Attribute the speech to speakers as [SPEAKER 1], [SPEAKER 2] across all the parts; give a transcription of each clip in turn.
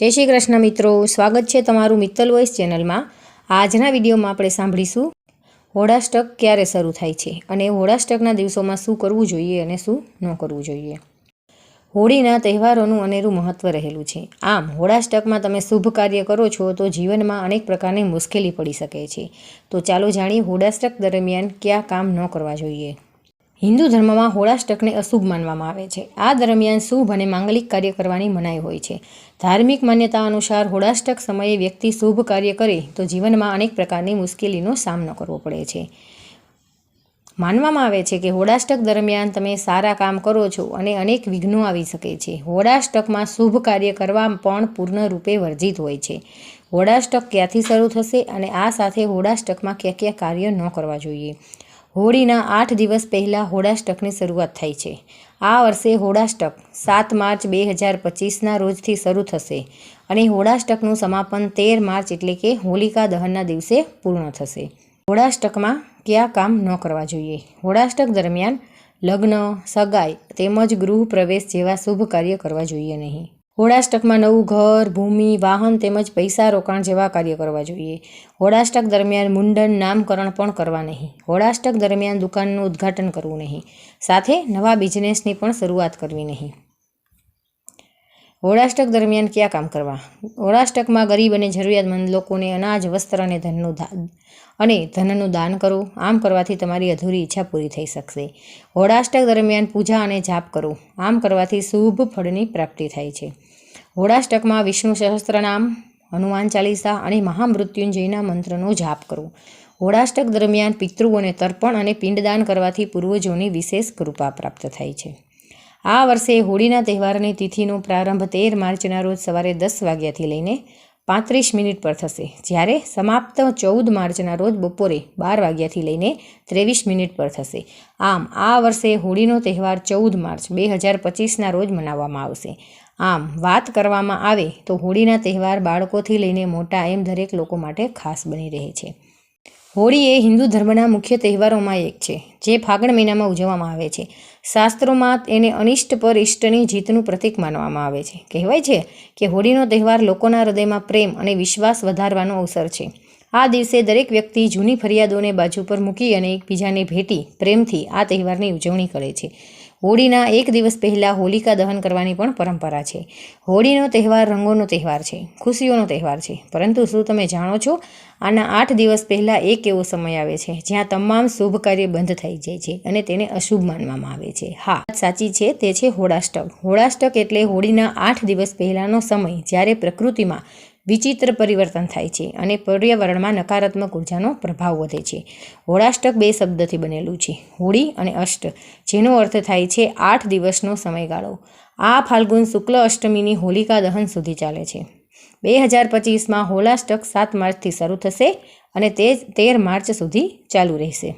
[SPEAKER 1] જય શ્રી કૃષ્ણ મિત્રો, સ્વાગત છે તમારું મિત્તલ વોઇસ ચેનલમાં. આજના વિડીયોમાં આપણે સાંભળીશું, હોળાષ્ટક ક્યારે શરૂ થાય છે અને હોળાષ્ટકના દિવસોમાં શું કરવું જોઈએ અને શું ન કરવું જોઈએ. હોળીના તહેવારોનું અનેરું મહત્ત્વ રહેલું છે. આમ, હોળાષ્ટકમાં તમે શુભ કાર્ય કરો છો તો જીવનમાં અનેક પ્રકારની મુશ્કેલી પડી શકે છે. તો ચાલો જાણીએ હોળાષ્ટક દરમિયાન કયા કામ ન કરવા જોઈએ. હિન્દુ ધર્મમાં હોળાષ્ટકને અશુભ માનવામાં આવે છે. આ દરમિયાન શુભ અને માંગલિક કાર્ય કરવાની મનાઈ હોય છે. ધાર્મિક માન્યતા અનુસાર હોળાષ્ટક સમયે વ્યક્તિ શુભ કાર્ય કરે તો જીવનમાં અનેક પ્રકારની મુશ્કેલીનો સામનો કરવો પડે છે. માનવામાં આવે છે કે હોળાષ્ટક દરમિયાન તમે સારા કામ કરો છો અને અનેક વિઘ્નો આવી શકે છે. હોળાષ્ટકમાં શુભ કાર્ય કરવા પણ પૂર્ણ રૂપે વર્જિત હોય છે. હોળાષ્ટક ક્યાંથી શરૂ થશે અને આ સાથે હોળાષ્ટકમાં કયા કયા કાર્ય ન કરવા જોઈએ? હોળીના આઠ દિવસ પહેલાં હોળાષ્ટકની શરૂઆત થાય છે. આ વર્ષે હોળાષ્ટક સાત માર્ચ બે હજાર પચીસના રોજથી શરૂ થશે અને હોળાષ્ટકનું સમાપન તેર માર્ચ એટલે કે હોલિકા દહનના દિવસે પૂર્ણ થશે. હોળાષ્ટકમાં કયા કામ ન કરવા જોઈએ? હોળાષ્ટક દરમિયાન લગ્ન, સગાઈ તેમજ ગૃહ પ્રવેશ જેવા શુભ કાર્ય કરવા જોઈએ નહીં. હોળાષ્ટકમાં નવું ઘર, ભૂમિ, વાહન તેમજ પૈસા રોકાણ જેવા કાર્ય કરવા જોઈએ. હોળાષ્ટક દરમિયાન મુંડન નામકરણ પણ કરવા નહીં. હોળાષ્ટક દરમિયાન દુકાનનું ઉદ્ઘાટન કરવું નહીં. સાથે નવા બિઝનેસની પણ શરૂઆત કરવી નહીં. હોળાષ્ટક દરમિયાન કયા કામ કરવા? હોળાષ્ટકમાં ગરીબ અને જરૂરિયાતમંદ લોકોને અનાજ, વસ્ત્ર અને ધનનું દાન અને ધનનું દાન કરો. આમ કરવાથી તમારી અધૂરી ઈચ્છા પૂરી થઈ શકશે. હોળાષ્ટક દરમિયાન પૂજા અને જાપ કરો. આમ કરવાથી શુભ ફળની પ્રાપ્તિ થાય છે. હોળાષ્ટકમાં વિષ્ણુ સહસ્ત્રનામ, હનુમાન ચાલીસા અને મહામૃત્યુંજયના મંત્રનો જાપ કરો હોળાષ્ટક દરમિયાન પિતૃઓને તર્પણ અને પિંડદાન કરવાથી પૂર્વજોની વિશેષ કૃપા પ્રાપ્ત થાય છે. આ વર્ષે હોળીના તહેવારની તિથિનો પ્રારંભ તેર માર્ચના રોજ સવારે દસ વાગ્યાથી લઈને પાંત્રીસ મિનિટ પર થશે. જ્યારે સમાપ્ત ચૌદ માર્ચના રોજ બપોરે બાર વાગ્યાથી લઈને ત્રેવીસ મિનિટ પર થશે. આમ, આ વર્ષે હોળીનો તહેવાર ચૌદ માર્ચ બે હજાર પચીસના રોજ મનાવવામાં આવશે. આમ, વાત કરવામાં આવે તો હોળીના તહેવાર બાળકોથી લઈને મોટા એમ દરેક લોકો માટે ખાસ બની રહે છે. હોળી એ હિન્દુ ધર્મના મુખ્ય તહેવારોમાં એક છે, જે ફાગણ મહિનામાં ઉજવવામાં આવે છે. શાસ્ત્રોમાં એને અનિષ્ટ પર ઇષ્ટની જીતનું પ્રતીક માનવામાં આવે છે. કહેવાય છે કે હોળીનો તહેવાર લોકોના હૃદયમાં પ્રેમ અને વિશ્વાસ વધારવાનો અવસર છે. આ દિવસે દરેક વ્યક્તિ જૂની ફરિયાદોને બાજુ પર મૂકી અને એકબીજાને ભેટી, પ્રેમથી આ તહેવારની ઉજવણી કરે છે. હોળીના એક દિવસ પહેલાં હોલિકા દહન કરવાની પણ પરંપરા છે. હોળીનો તહેવાર રંગોનો તહેવાર છે, ખુશીઓનો તહેવાર છે. પરંતુ શું તમે જાણો છો? આના આઠ દિવસ પહેલાં એક એવો સમય આવે છે, જ્યાં તમામ શુભ કાર્ય બંધ થઈ જાય છે અને તેને અશુભ માનવામાં આવે છે. હા સાચી છે, તે છે હોળાષ્ટક. હોળાષ્ટક એટલે હોળીના આઠ દિવસ પહેલાંનો સમય જ્યારે પ્રકૃતિમાં વિચિત્ર પરિવર્તન થાય છે અને પર્યાવરણમાં નકારાત્મક ઉર્જાનો પ્રભાવ વધે છે. હોળાષ્ટક બે શબ્દથી બનેલું છે. હોળી અને અષ્ટ, જેનો અર્થ થાય છે આઠ દિવસનો સમયગાળો. આ ફાલ્ગુન શુક્લ અષ્ટમીની હોલિકા દહન સુધી ચાલે છે. બે હજાર પચીસમાં હોળાષ્ટક સાત માર્ચથી શરૂ થશે અને તે તેર માર્ચ સુધી ચાલુ રહેશે.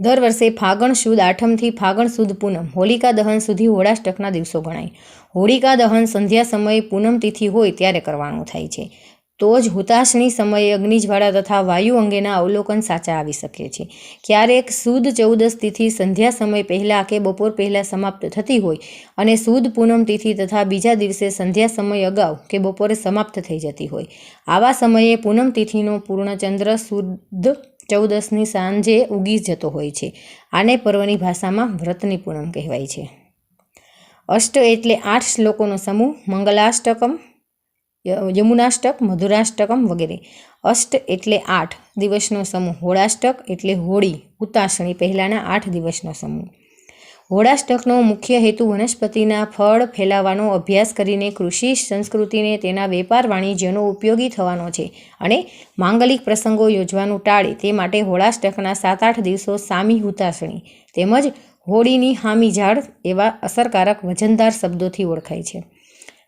[SPEAKER 1] દર વર્ષે ફાગણ સુદ આઠમથી ફાગણ સુદ પૂનમ, હોલિકા દહન સુધી હોળાષ્ટકના દિવસો ગણાય. હોળિકા દહન સંધ્યા સમયે પૂનમ તિથિ હોય ત્યારે કરવાનું થાય છે. તો જ હુતાશની સમયે અગ્નિજવાળા તથા વાયુ અંગેના અવલોકન સાચા આવી શકે છે. ક્યારેક સુદ ચૌદસ તિથિ સંધ્યા સમય પહેલાં કે બપોર પહેલાં સમાપ્ત થતી હોય અને સુદ પૂનમ તિથિ તથા બીજા દિવસે સંધ્યા સમય અગાઉ કે બપોરે સમાપ્ત થઈ જતી હોય. આવા સમયે પૂનમ તિથિનો પૂર્ણચંદ્ર શુદ્ધ ચૌદસની સાંજે ઉગી જતો હોય છે. આને પર્વની ભાષામાં વ્રતની પૂનમ કહેવાય છે. અષ્ટ એટલે આઠ શ્લોકોનો સમૂહ, મંગલાષ્ટકમ યમુનાષ્ટક, મધુરાષ્ટકમ વગેરે. અષ્ટ એટલે આઠ દિવસનો સમૂહ. હોળાષ્ટક એટલે હોળી, ઉતાસણી પહેલાંના આઠ દિવસનો સમૂહ. હોળાષ્ટકનો મુખ્ય હેતુ વનસ્પતિના ફળ ફેલાવાનો અભ્યાસ કરીને કૃષિ સંસ્કૃતિને તેના વેપાર વાણિજ્યનો ઉપયોગી થવાનો છે અને માંગલિક પ્રસંગો યોજવાનું ટાળે તે માટે હોળાષ્ટકના સાત આઠ દિવસો સામી હુતાસણી તેમજ હોળીની હામી ઝાડ એવા અસરકારક વજનદાર શબ્દોથી ઓળખાય છે.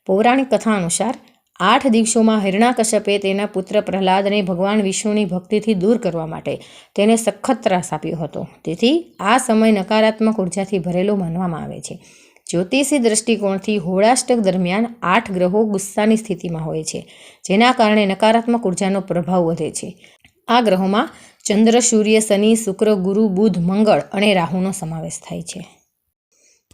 [SPEAKER 1] પૌરાણિક કથા અનુસાર આઠ દિવસોમાં હિરણાકશ્યપે તેના પુત્ર પ્રહલાદને ભગવાન વિષ્ણુની ભક્તિથી દૂર કરવા માટે તેને સખત ત્રાસ આપ્યો હતો. તેથી આ સમય નકારાત્મક ઉર્જાથી ભરેલો માનવામાં આવે છે. જ્યોતિષી દ્રષ્ટિકોણથી હોળાષ્ટક દરમિયાન આઠ ગ્રહો ગુસ્સાની સ્થિતિમાં હોય છે, જેના કારણે નકારાત્મક ઉર્જાનો પ્રભાવ વધે છે. આ ગ્રહોમાં ચંદ્ર, સૂર્ય, શનિ, શુક્ર, ગુરુ, બુધ, મંગળ અને રાહુનો સમાવેશ થાય છે.